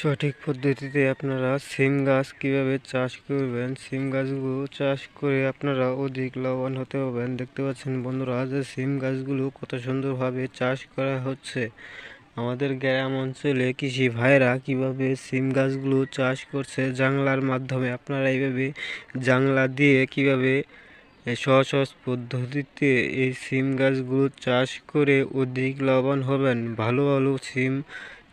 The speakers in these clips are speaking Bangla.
সঠিক পদ্ধতিতে আপনারা সিম গাছ কীভাবে চাষ করবেন? সিম গাছগুলো চাষ করে আপনারা অধিক লাভবান হতে পারবেন। দেখতে পাচ্ছেন বন্ধুরা, যে সিম গাছগুলো কত সুন্দরভাবে চাষ করা হচ্ছে। আমাদের গ্রাম অঞ্চলে কৃষি ভাইরা কীভাবে সিম গাছগুলো চাষ করছে জাংলার মাধ্যমে, আপনারা এইভাবে জাংলা দিয়ে কীভাবে সহজ সহজ পদ্ধতিতে এই সিম গাছগুলো চাষ করে অধিক লাভবান হবেন? ভালো ভালো সিম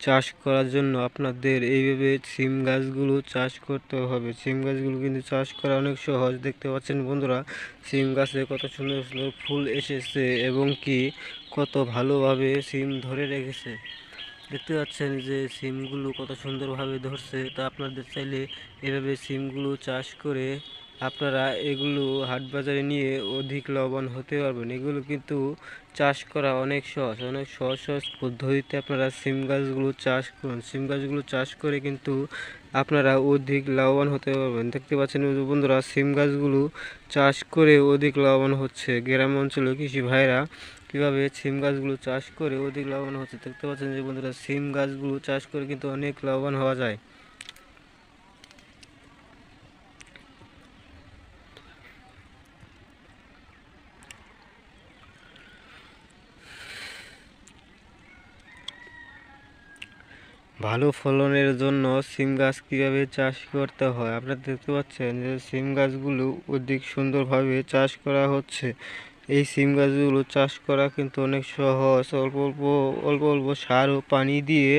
চাষ করার জন্য আপনাদের এইভাবে সিম গাছগুলো চাষ করতে হবে। সিম গাছগুলো কিন্তু চাষ করা অনেক সহজ। দেখতে পাচ্ছেন বন্ধুরা, সিম গাছে কত সুন্দর সুন্দর ফুল এসেছে এবং কি কত ভালোভাবে সিম ধরে রেখেছে। দেখতে পাচ্ছেন যে সিমগুলো কত সুন্দরভাবে ধরছে। তা আপনাদের চাইলে এভাবে সিমগুলো চাষ করে আপনারা এগুলো হাট বাজারে নিয়ে অধিক লাভবান হতে পারবেন। এগুলো কিন্তু চাষ করা অনেক সহজ। অনেক সহজ সহজ পদ্ধতিতে আপনারা সিম গাছগুলো চাষ করুন। সিম গাছগুলো চাষ করে কিন্তু আপনারা অধিক লাভবান হতে পারবেন। দেখতে পাচ্ছেন বন্ধুরা, সিম গাছগুলো চাষ করে অধিক লাভবান হচ্ছে। গ্রাম অঞ্চলে কৃষি ভাইরা কীভাবে সিম গাছগুলো চাষ করে অধিক লাভবান হচ্ছে? দেখতে পাচ্ছেন যে বন্ধুরা, সিম গাছগুলো চাষ করে কিন্তু অনেক লাভবান হওয়া যায়। ভালো ফলনের জন্য সিম গাছ কীভাবে চাষ করতে হয়? আপনারা দেখতে পাচ্ছেন যে সিম গাছগুলো অধিক সুন্দরভাবে চাষ করা হচ্ছে। এই সিম গাছগুলো চাষ করা কিন্তু অনেক সহজ। অল্প অল্প অল্প অল্প সার ও পানি দিয়ে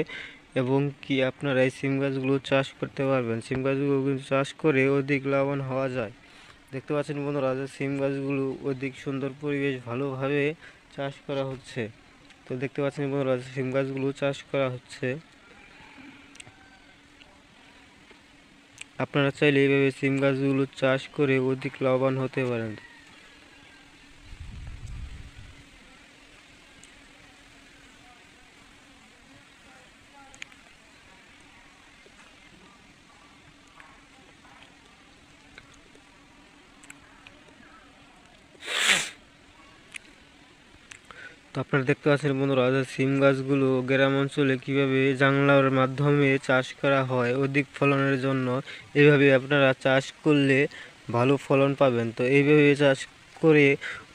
এবং কি আপনারা এই সিম গাছগুলো চাষ করতে পারবেন? সিম গাছগুলো কিন্তু চাষ করে অধিক লাভবান হওয়া যায়। দেখতে পাচ্ছেন বন্ধুরা যে সিম গাছগুলো অধিক সুন্দর পরিবেশ ভালোভাবে চাষ করা হচ্ছে। তো দেখতে পাচ্ছেন বন্ধুরা সিম গাছগুলো চাষ করা হচ্ছে। আপনারা চাইলে এইভাবে সিম গাছগুলো চাষ করে অধিক লাভবান হতে পারেন। তো আপনারা দেখতে পাচ্ছেন বন্ধুরা যে সিম গাছগুলো গ্রাম অঞ্চলে কীভাবে জাংলার মাধ্যমে চাষ করা হয়, অধিক ফলনের জন্য এইভাবে আপনারা চাষ করলে ভালো ফলন পাবেন। তো এইভাবে চাষ করে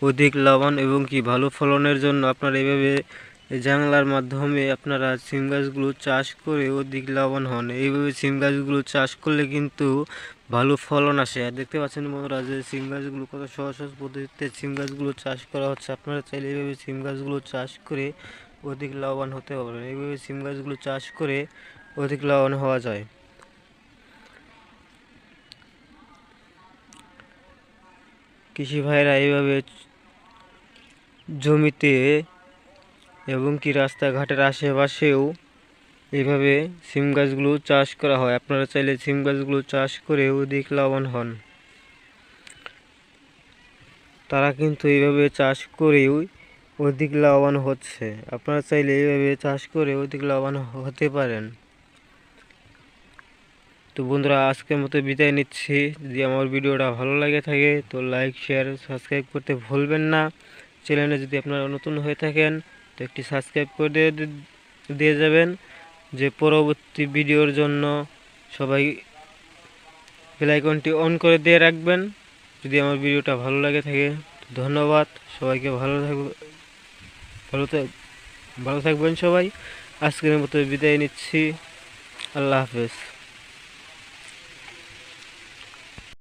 অধিক লাভবান এবং কি ভালো ফলনের জন্য আপনারা এইভাবে জাংলার মাধ্যমে আপনারা সিম গাছগুলো চাষ করে অধিক লাভবান হন। এইভাবে সিম গাছগুলো চাষ করলে কিন্তু ভালো ফলন আসে। আর দেখতে পাচ্ছেন বন্ধুরা যে সিম গাছগুলো কত সহজ সহজ পদ্ধতিতে সিম গাছগুলো চাষ করা হচ্ছে। আপনারা চাইলে এইভাবে সিম গাছগুলো চাষ করে অধিক লাভবান হতে পারবেন এইভাবে সিম গাছগুলো চাষ করে অধিক লাভবান হওয়া যায়। কৃষি ভাইরা এইভাবে জমিতে এবং কি রাস্তাঘাটের আশেপাশেও এইভাবে সিম গাছগুলো চাষ করা হয়? আপনারা চাইলে সিম গাছগুলো চাষ করে অধিক লাভবান হন। তারা কিন্তু এইভাবে চাষ করেও অধিক লাভবান হচ্ছে। আপনারা চাইলে এইভাবে চাষ করে অধিক লাভবান হতে পারেন। তো বন্ধুরা, আজকের মতো বিদায় নিচ্ছি। যদি আমার ভিডিওটা ভালো লাগে থাকে, তো লাইক, শেয়ার, সাবস্ক্রাইব করতে ভুলবেন না। চ্যানেলে যদি আপনারা নতুন হয়ে থাকেন তো একটি সাবস্ক্রাইব করে দিয়ে যাবেন। যে পরবর্তী ভিডিওর জন্য সবাই বেলাইকনটি অন করে দিয়ে রাখবেন। যদি আমার ভিডিওটা ভালো লাগে থাকে ধন্যবাদ। সবাইকে ভালো থাকবে, ভালো ভালো থাকবেন সবাই। আজকের মতো বিদায় নিচ্ছি। আল্লাহ হাফেজ।